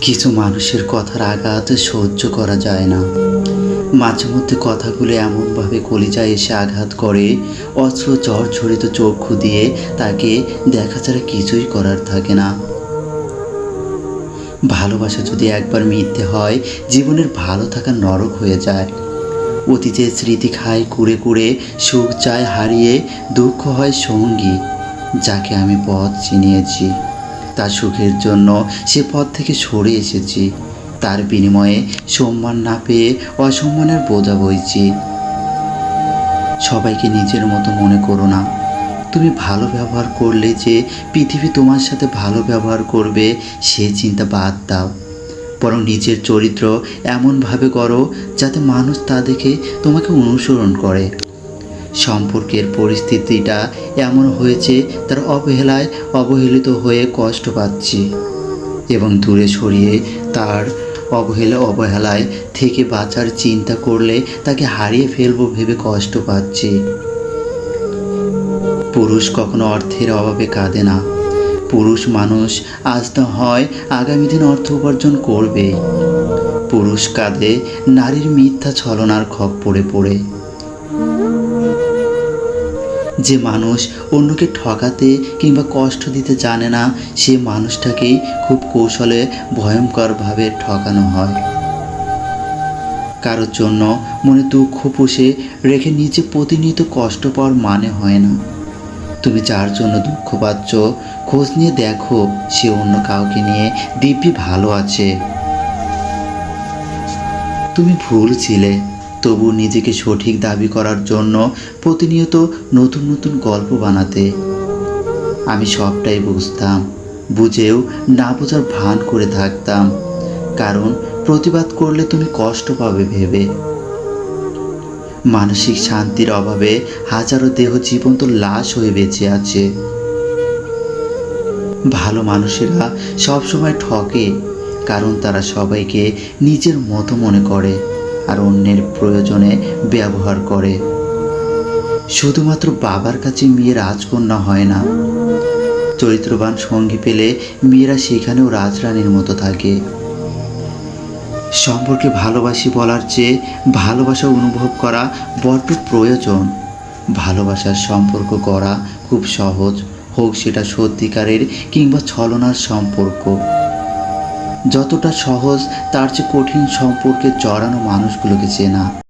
কিছু মানুষের কথার আঘাত সহ্য করা যায় না। মাঝে মধ্যে কথাগুলো এমনভাবে কলিজায় এসে আঘাত করে, অস্ত্র জর্জরিত চক্ষু দিয়ে তাকে দেখা ছাড়া কিছুই করার থাকে না। ভালোবাসা যদি একবার মিথ্যে হয়, জীবনের ভালো থাকা নরক হয়ে যায়। অতীতের স্মৃতি খায় কুড়ে কুড়ে, সুখ চায় হারিয়ে, দুঃখ হয় সঙ্গী, যাকে আমি পথ চিনিয়েছি। তার সুখের জন্য সে পথ থেকে সরে এসেছি। তার বিনিময়ে সম্মান না পেয়ে অসম্মানের বোঝা বইছি। সবাইকে নিজের মতো মনে করো না। তুমি ভালো ব্যবহার করলে যে পৃথিবী তোমার সাথে ভালো ব্যবহার করবে, সে চিন্তা বাদ দাও। বরং নিজের চরিত্র এমনভাবে করো যাতে মানুষ তা দেখে তোমাকে অনুসরণ করে। সম্পর্কের পরিস্থিতিটা এমন হয়েছে, তার অবহেলায় অবহেলিত হয়ে কষ্ট পাচ্ছি এবং দূরে সরিয়ে তার অবহেলা অবহেলায় থেকে বাঁচার চিন্তা করলে তাকে হারিয়ে ফেলব ভেবে কষ্ট পাচ্ছি। পুরুষ কখনো অর্থের অভাবে কাঁদে না। পুরুষ মানুষ আজ না হয় আগামী দিন অর্থ উপার্জন করবে। পুরুষ কাঁদে, নারীর মিথ্যা ছলনার খপ পড়ে পড়ে। যে মানুষ অন্যকে ঠকাতে কিংবা কষ্ট দিতে জানে না, সে মানুষটাকেই খুব কৌশলে ভয়ঙ্করভাবে ঠকানো হয়। কারোর জন্য মনে দুঃখ পুষে রেখে নিজে প্রতিনিয়ত কষ্ট পাওয়ার মানে হয় না। তুমি যার জন্য দুঃখ পাচ্ছ, খোঁজ নিয়ে দেখো সে অন্য কাউকে নিয়ে দিব্যি ভালো আছে। তুমি ভুল ছিলে। তবু নিজেকে সঠিক দাবি করার জন্য প্রতিনিয়ত নতুন নতুন গল্প বানাতে। আমি সবটাই বুঝতাম, বুঝেও না বোঝার ভান করে থাকতাম। কারণ প্রতিবাদ করলে তুমি কষ্ট পাবে ভেবে। মানসিক শান্তির অভাবে হাজারো দেহ জীবন্ত লাশ হয়ে বেঁচে আছে। ভালো মানুষেরা সবসময় ঠকে, কারণ তারা সবাইকে নিজের মতো মনে করে। আর অন্যের প্রয়োজনে ব্যবহার করে। শুধুমাত্র বাবার কাছে মেয়ে রাজকন্যা হয় না। চরিত্রবান সঙ্গী পেলে মেয়েরা সেখানেও রাজরানীর মতো থাকে। সম্পর্কে ভালোবাসি বলার চেয়ে ভালোবাসা অনুভব করা বড্ড প্রয়োজন। ভালোবাসার সম্পর্ক করা খুব সহজ, হোক সেটা সত্যিকারের কিংবা ছলনার সম্পর্ক। যতটা সহজ তার চেয়ে কঠিন সম্পর্কে জড়ানো মানুষগুলোকে চেনা।